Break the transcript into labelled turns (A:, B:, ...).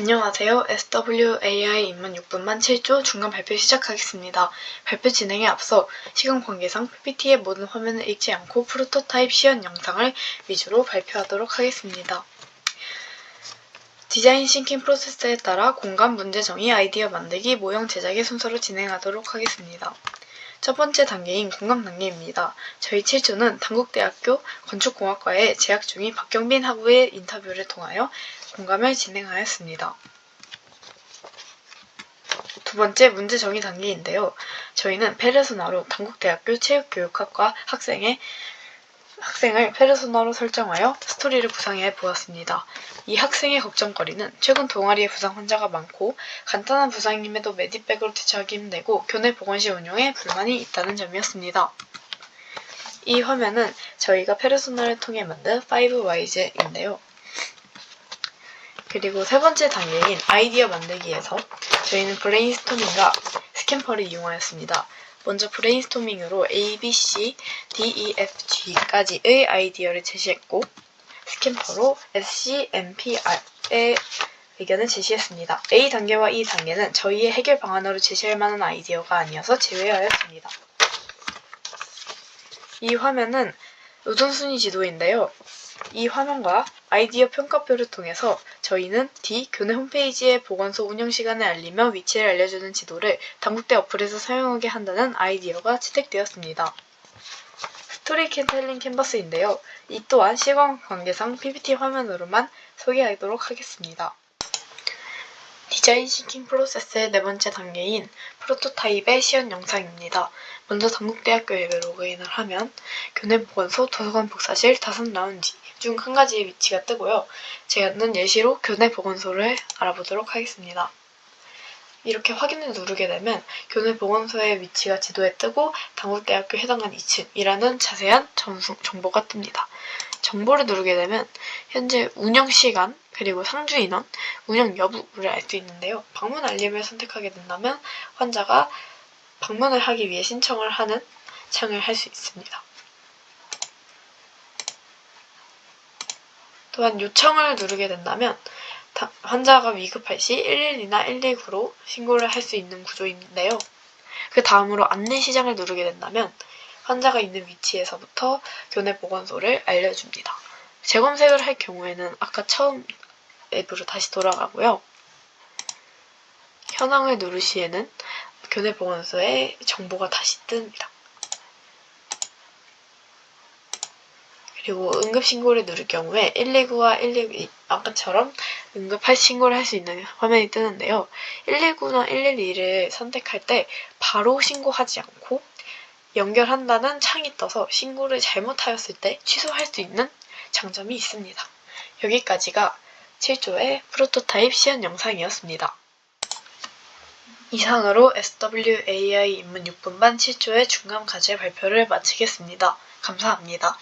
A: 안녕하세요. SWAI 입문 6분만 7조 중간 발표 시작하겠습니다. 발표 진행에 앞서 시간 관계상 PPT의 모든 화면을 읽지 않고 프로토타입 시연 영상을 위주로 발표하도록 하겠습니다. 디자인 싱킹 프로세스에 따라 공간 문제 정의, 아이디어 만들기, 모형 제작의 순서로 진행하도록 하겠습니다. 첫 번째 단계인 공감 단계입니다. 저희 7조는 당국대학교 건축공학과에 재학 중인 박경빈 학우의 인터뷰를 통하여 공감을 진행하였습니다. 두 번째 문제 정의 단계인데요. 저희는 페르소나로 당국대학교 체육교육학과 학생의 학생을 페르소나로 설정하여 스토리를 구상해 보았습니다. 이 학생의 걱정거리는 최근 동아리에 부상 환자가 많고 간단한 부상임에도 메디백으로 대처하기 힘들고 교내 보건실 운영에 불만이 있다는 점이었습니다. 이 화면은 저희가 페르소나를 통해 만든 5Ys인데요. 그리고 세 번째 단계인 아이디어 만들기에서 저희는 브레인스토밍과 스캠퍼를 이용하였습니다. 먼저 브레인스토밍으로 A, B, C, D, E, F, G까지의 아이디어를 제시했고 스캠퍼로 S, C, M, P, R의 의견을 제시했습니다. A 단계와 E 단계는 저희의 해결 방안으로 제시할 만한 아이디어가 아니어서 제외하였습니다. 이 화면은 우선순위 지도인데요. 이 화면과 아이디어 평가표를 통해서 저희는 D 교내 홈페이지의 보건소 운영 시간을 알리며 위치를 알려주는 지도를 당국대 어플에서 사용하게 한다는 아이디어가 채택되었습니다. 스토리텔링 캔버스인데요. 이 또한 시간 관계상 PPT 화면으로만 소개하도록 하겠습니다. 디자인 싱킹 프로세스의 네 번째 단계인 프로토타입의 시연 영상입니다. 먼저 당국대학교 앱에 로그인을 하면 교내 보건소, 도서관 복사실, 다섯 라운지 중 한 가지의 위치가 뜨고요. 제는 예시로 교내 보건소를 알아보도록 하겠습니다. 이렇게 확인을 누르게 되면 교내 보건소의 위치가 지도에 뜨고 당국대학교 해당한 2층이라는 자세한 정보가 뜹니다. 정보를 누르게 되면 현재 운영 시간 그리고 상주 인원, 운영 여부를 알 수 있는데요. 방문 알림을 선택하게 된다면 환자가 방문을 하기 위해 신청을 하는 창을 할 수 있습니다. 또한 요청을 누르게 된다면 환자가 위급할 시 112나 119로 신고를 할 수 있는 구조인데요. 그 다음으로 안내 시장을 누르게 된다면 환자가 있는 위치에서부터 교내 보건소를 알려줍니다. 재검색을 할 경우에는 아까 처음 앱으로 다시 돌아가고요. 현황을 누르 시에는 교내 보건소에 정보가 다시 뜹니다. 그리고 응급신고를 누를 경우에 119와 112 아까처럼 응급할 신고를 할 수 있는 화면이 뜨는데요. 119나 112를 선택할 때 바로 신고하지 않고 연결한다는 창이 떠서 신고를 잘못하였을 때 취소할 수 있는 장점이 있습니다. 여기까지가 7조의 프로토타입 시연 영상이었습니다. 이상으로 SWAI 입문 6분반 7조의 중간 과제 발표를 마치겠습니다. 감사합니다.